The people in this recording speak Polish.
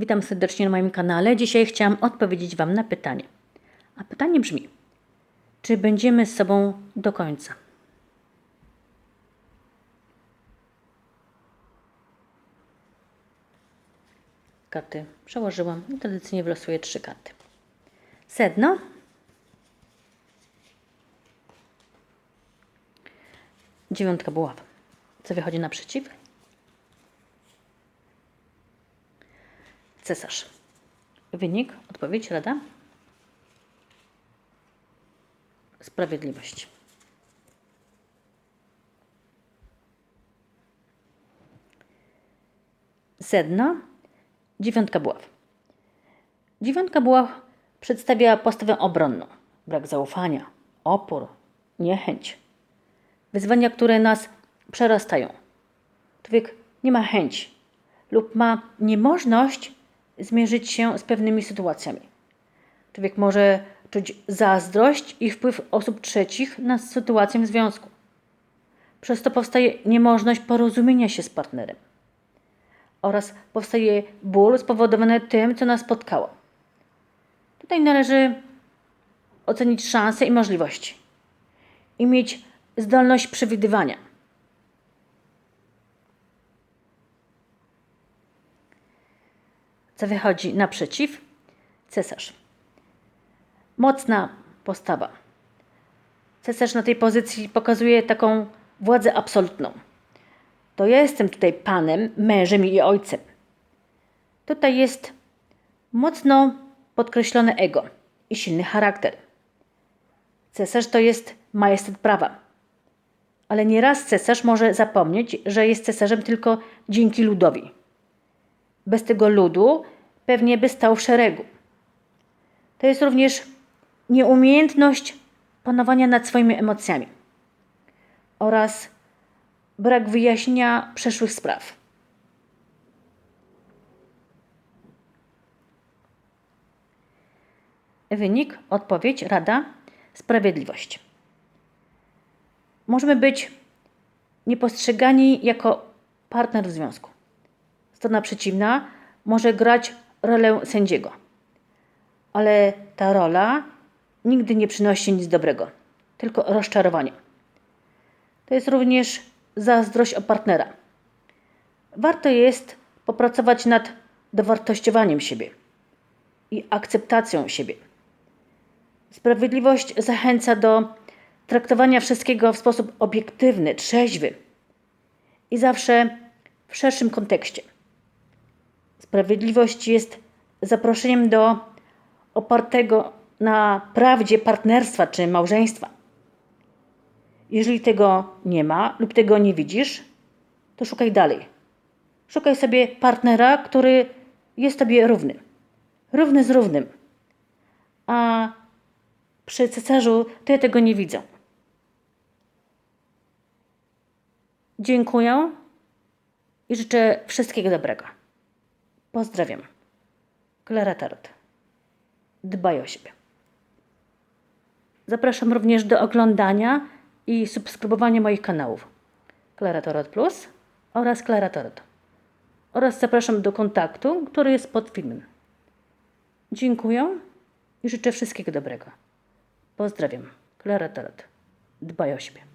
Witam serdecznie na moim kanale. Dzisiaj chciałam odpowiedzieć Wam na pytanie. A pytanie brzmi: czy będziemy z sobą do końca? Karty przełożyłam i tradycyjnie wylosuję trzy karty. Sedno. Dziewiątka buław. Co wychodzi naprzeciw? Cesarz. Wynik, odpowiedź, rada? Sprawiedliwość. Sedno. Dziewiątka buław. Dziewiątka buław przedstawia postawę obronną. Brak zaufania, opór, niechęć. Wyzwania, które nas przerastają. Człowiek nie ma chęci lub ma niemożność zmierzyć się z pewnymi sytuacjami. Człowiek może czuć zazdrość i wpływ osób trzecich na sytuację w związku. Przez to powstaje niemożność porozumienia się z partnerem oraz powstaje ból spowodowany tym, co nas spotkało. Tutaj należy ocenić szanse i możliwości i mieć zdolność przewidywania. Co wychodzi naprzeciw? Cesarz. Mocna postawa. Cesarz na tej pozycji pokazuje taką władzę absolutną. To ja jestem tutaj panem, mężem i ojcem. Tutaj jest mocno podkreślone ego i silny charakter. Cesarz to jest majestat prawa. Ale nieraz cesarz może zapomnieć, że jest cesarzem tylko dzięki ludowi. Bez tego ludu pewnie by stał w szeregu. To jest również nieumiejętność panowania nad swoimi emocjami oraz brak wyjaśnienia przeszłych spraw. Wynik, odpowiedź, rada, sprawiedliwość. Możemy być niepostrzegani jako partner w związku. Strona przeciwna może grać rolę sędziego, ale ta rola nigdy nie przynosi nic dobrego, tylko rozczarowanie. To jest również zazdrość o partnera. Warto jest popracować nad dowartościowaniem siebie i akceptacją siebie. Sprawiedliwość zachęca do traktowania wszystkiego w sposób obiektywny, trzeźwy i zawsze w szerszym kontekście. Sprawiedliwość jest zaproszeniem do opartego na prawdzie partnerstwa czy małżeństwa. Jeżeli tego nie ma lub tego nie widzisz, to szukaj dalej. Szukaj sobie partnera, który jest tobie równy. Równy z równym. A przy cesarzu to ja tego nie widzę. Dziękuję i życzę wszystkiego dobrego. Pozdrawiam. Klara Tarot. Dbaj o siebie. Zapraszam również do oglądania i subskrybowania moich kanałów Klara Tarot Plus oraz Klara Tarot. Oraz zapraszam do kontaktu, który jest pod filmem. Dziękuję i życzę wszystkiego dobrego. Pozdrawiam. Klara Tarot. Dbaj o siebie.